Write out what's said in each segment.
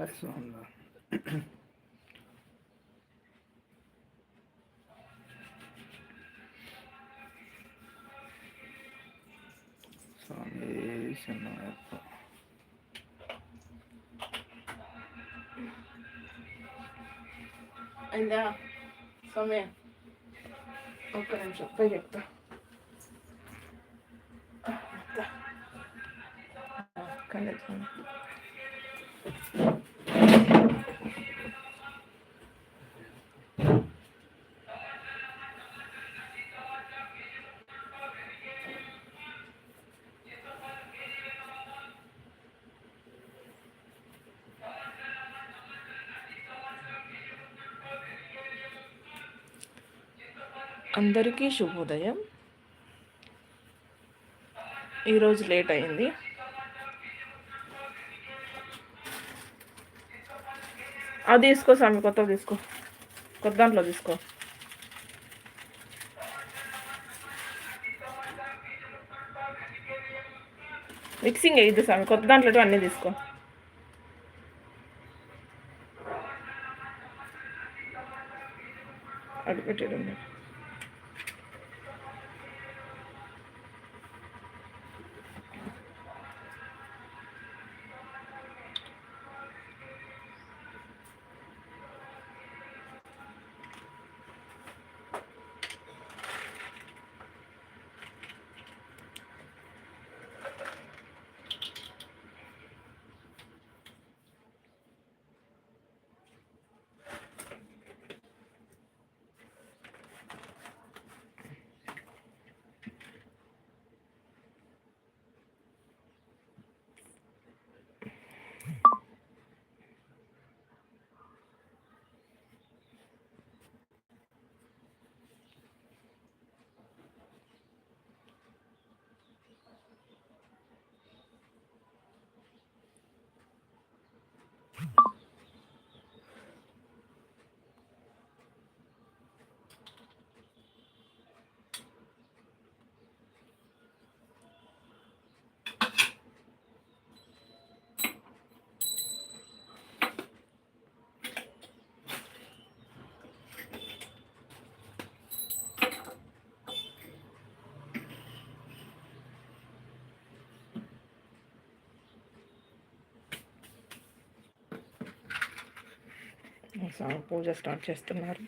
హరిస్వామి స్వామి శరణయ్యప్ప అయిందా సమయం ఒక్క నిమిషం పోయి చెప్తా కనెక్ట్ అందరికీ శుభోదయం. ఈరోజు లేట్ అయింది. అది తీసుకో స్వామి కొత్త తీసుకో. కొత్త దాంట్లో తీసుకో. మిక్సింగ్ వేయద్దు స్వామి కొత్త దాంట్లో అన్నీ తీసుకో. అటు పెట్టేయడం you పూజ స్టార్ట్ చేస్తున్నారు.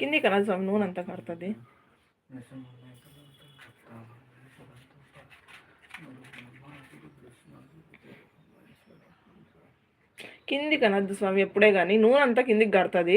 కింది కదా స్వామి నూనె అంతా కడుతుంది. కింది కనద్దు స్వామి ఎప్పుడే కానీ నూనె అంతా కిందికి కడుతుంది.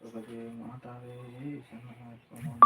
प्रभजे मातावे शरणमात्मने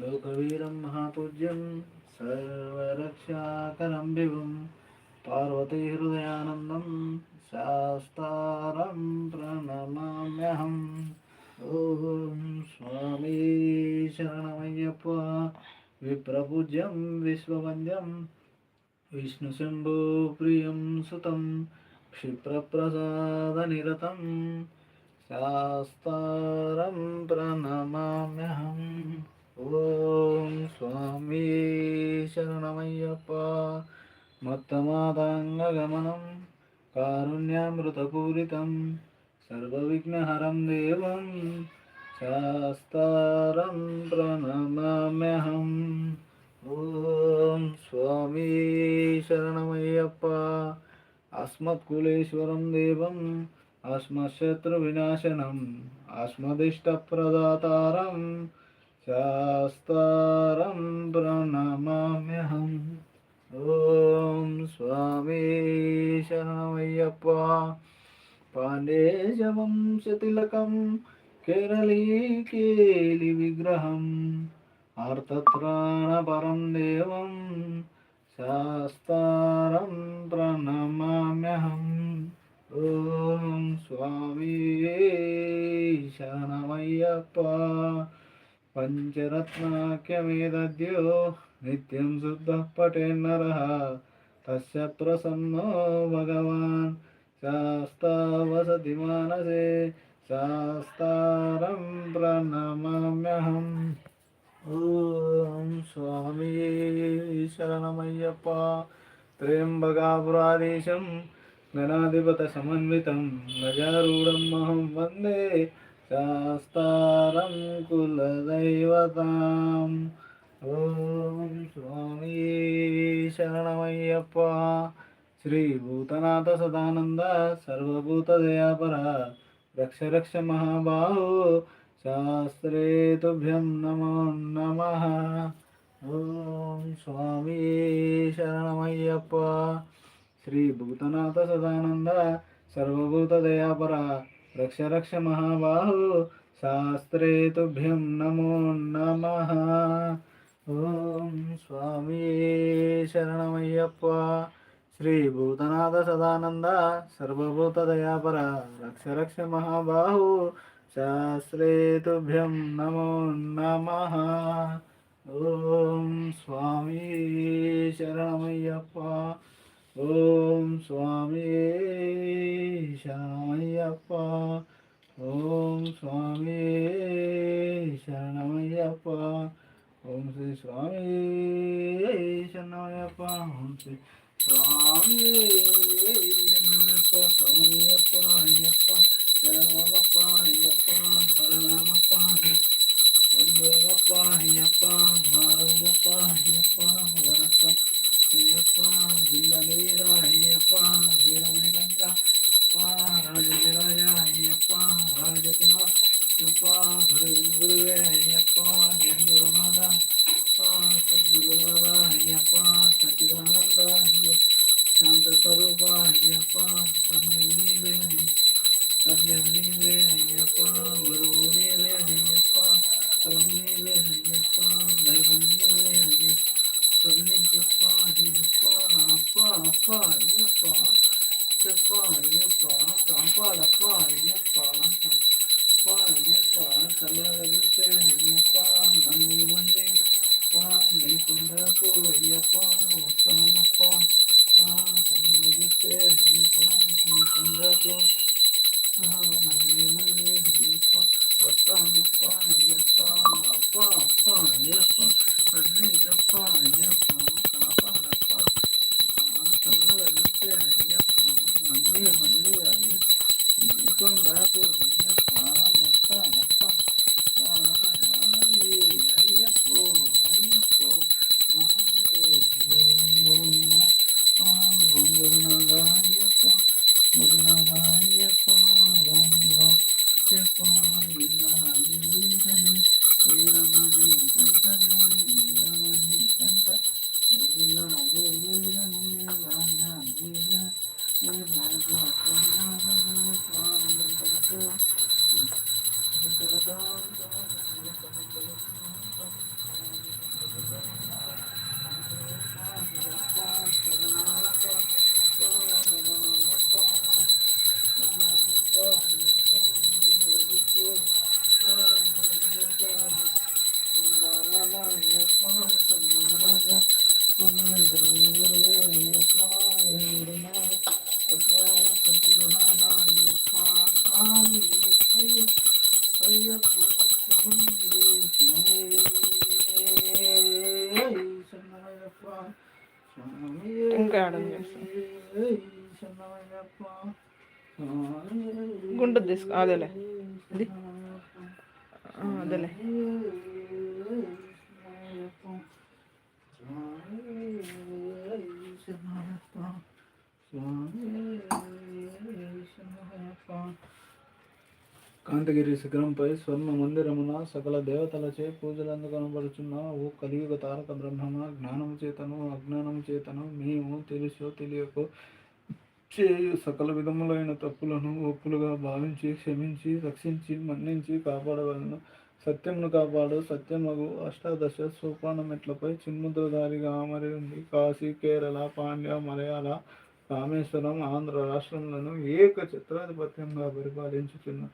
ലോകവീരം മഹാപൂജ്യം സർവരക്ഷാകരം വിഭം പാർവതീഹൃദയാനന്ദം ശാസ്താരം പ്രണമാമ്യഹം. ഓം സ്വാമീ ശരണമയ്യപ്പ विप्रपूज्यं विश्ववन्द्यं विष्णुशम्भुप्रियं सुतं क्षिप्रप्रसादनिरतं शास्तारं प्रणमाम्यहम्। ॐ स्वामी शरणमय्यप्पा। मत्तमादाङ्गगमनं कारुण्यामृतपूरितं सर्वविघ्नहरं देवम् ప్రణమామ్యహం ఓం స్వామి శరణమయ్యప్ప విప్రపూజ్యం విశ్వవంద్యం విష్ణుశంభో ప్రియం సుతం క్షిప్రప్రసాదనిరతం శాస్తారం ప్రణమామ్యహం ఓం స్వామి శరణమయ్యప్ప మత్తమాదాంగగమనం కారుణ్యామృతపూరితం సర్వవిఘ్నహరం దేవం శాస్తారం ప్రణమామ్యహం. ఓం స్వామి శరణమయ్యప్ప. అస్మత్కులేశ్వరం దేవం అస్మశత్రువినాశనం అస్మదిష్టప్రదాతారం శాస్తారం ప్రణమామ్యహం ఓం స్వామి శరణమయ్యప్ప పాండేజవంశతిలకం కేరళీ కేలి విగ్రహం ఆర్తత్రాణపరం దేవం శాస్తారం ప్రణమామ్యహం ఓం స్వామి శరణమయ్యప్ప. పంచరత్నాఖ్యమేద్యో నిత్యం శుద్ధ పటేన్నర తస్య ప్రసన్నో रक्ष रक्ष महाबाहो, शास्त्रे तुभ्यं नमो नमः। ॐ स्वामी शरणमय्यप्पा। श्रीभूतनाथ सदानन्द, सर्वभूतदयापरा। रक्ष रक्ष महाबाहो, शास्त्रे तुभ्यं नमो नमः। ॐ स्वामी शरणमय्यप्पा। శ్రీభూతనాథ సదానంద సర్వభూత దయాపర రక్ష రక్ష మహాబాహు శాస్త్రే తుభ్యం నమో నమ ఓం గుండు తీసుకో అదేలే ఇది ఆ, అదేలే కాంతగిరి శిఖరంపై స్వర్ణ మందిరమున సకల దేవతలచే పూజలందు కనబడుచున్న ఓ కలియుగ తారక బ్రహ్మమ జ్ఞానము చేతను అజ్ఞానము చేతను మేము తెలుసో తెలియకో చేయు సకల విధములైన తప్పులను ఒప్పులుగా భావించి క్షమించి రక్షించి మన్నించి కాపాడవలను. సత్యమును కాపాడు సత్యమగు అష్టాదశ సోపాన మెట్లపై చిన్ముద్రధారిగా అమరి ఉంది కాశీ కేరళ పాండ్య మలయాళ రామేశ్వరం ఆంధ్ర రాష్ట్రంలో ఏక చిత్రాధిపత్యంగా పరిపాలించుచున్న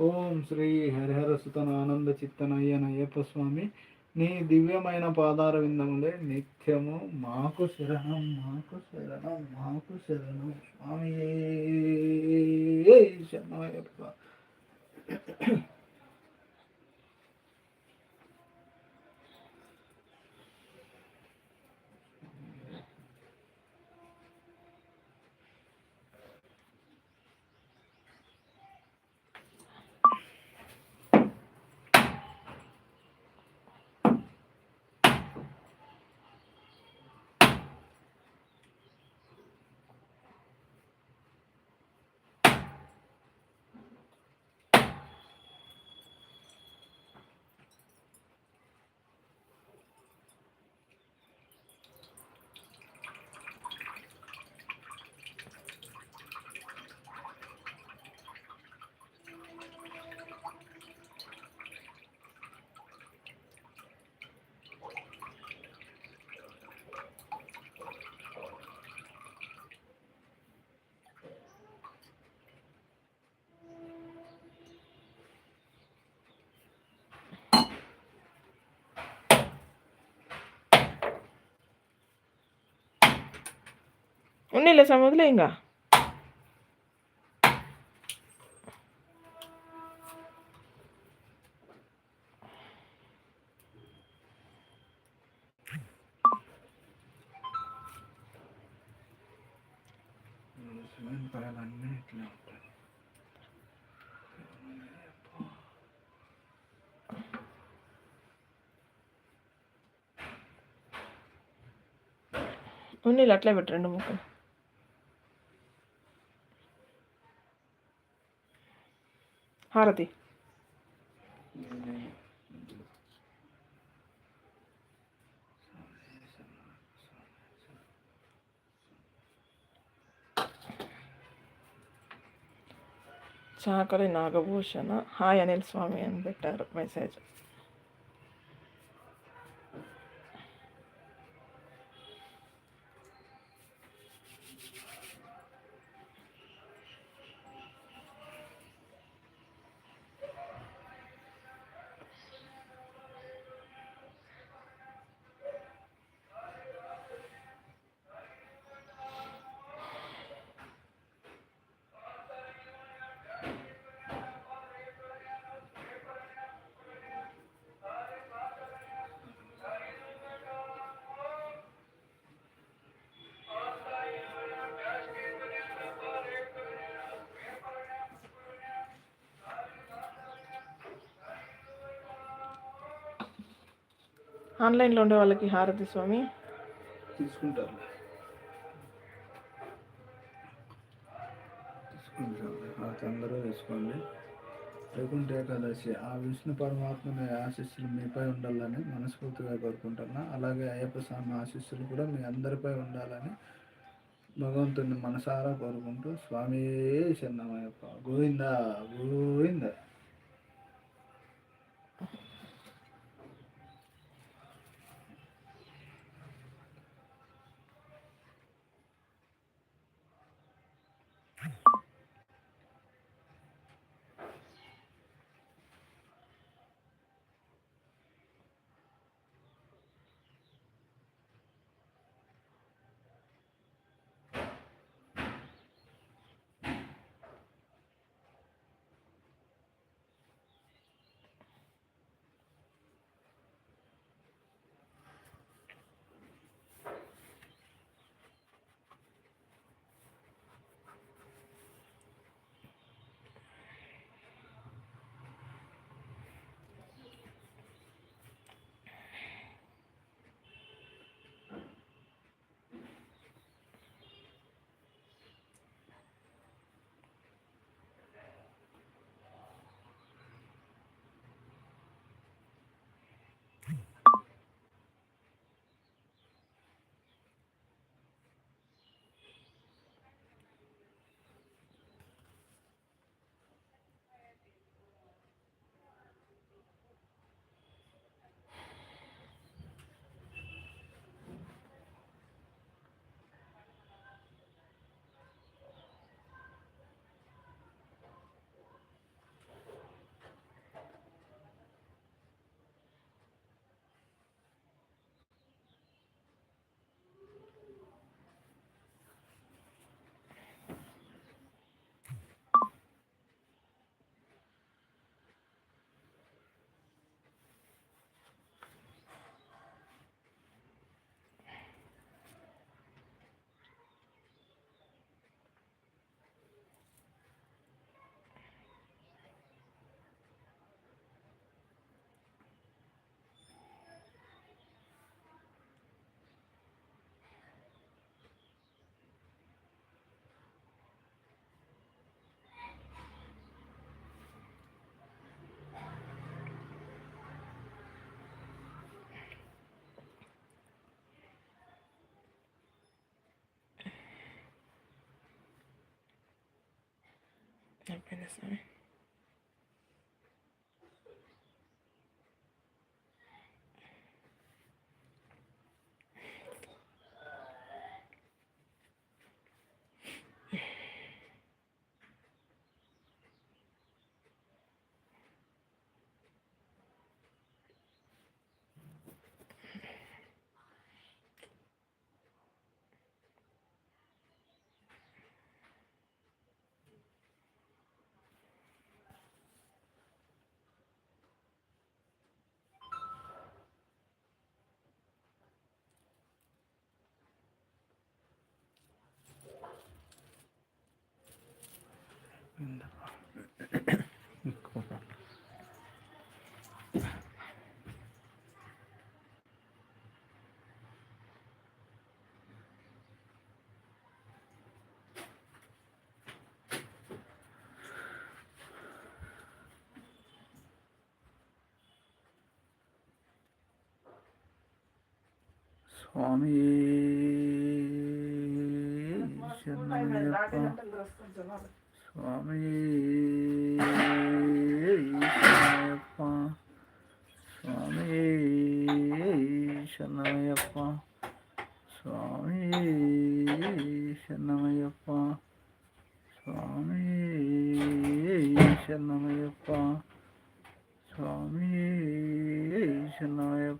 ఓం శ్రీ హరిహర సుతన ఆనంద చిత్తనయ్య నయ్యప్ప స్వామి. నీ దివ్యమైన పాదార విందములే నిత్యము. మాకు శరణం మాకు శరణం మాకు శరణం స్వామి. శరణయ్యప్ప ఉన్నీలే స్వామి వదిలే ఇంకా అన్నీ ఇట్లా ఉంటాయి ఉన్నీళ్ళు అట్లే పెట్టు రెండు ముక్కలు హారతి చాకలి నాగభూషణ హాయ్ అనిల్ స్వామి అని పెట్టారు మెసేజ్ ఆన్లైన్లో ఉండే వాళ్ళకి హారతి స్వామి. తీసుకుంటారు. తీసుకుంటారు. అందరూ తీసుకోండి వైకుంఠ ఏకాదశి ఆ విష్ణు పరమాత్మని ఆశీస్సులు మీపై ఉండాలని మనస్ఫూర్తిగా కోరుకుంటున్నా. అలాగే అయ్యప్ప స్వామి ఆశీస్సులు కూడా మీ అందరిపై ఉండాలని భగవంతుని మనసారా కోరుకుంటూ స్వామి చెన్నమయ్యప్ప Govinda Govinda. thank goodness. Sorry. स्वामी আমি ஐயப்பா சுவாமி சன்னமையப்பா சுவாமி சன்னமையப்பா சுவாமி சன்னமையப்பா சுவாமி சன்னமையப்பா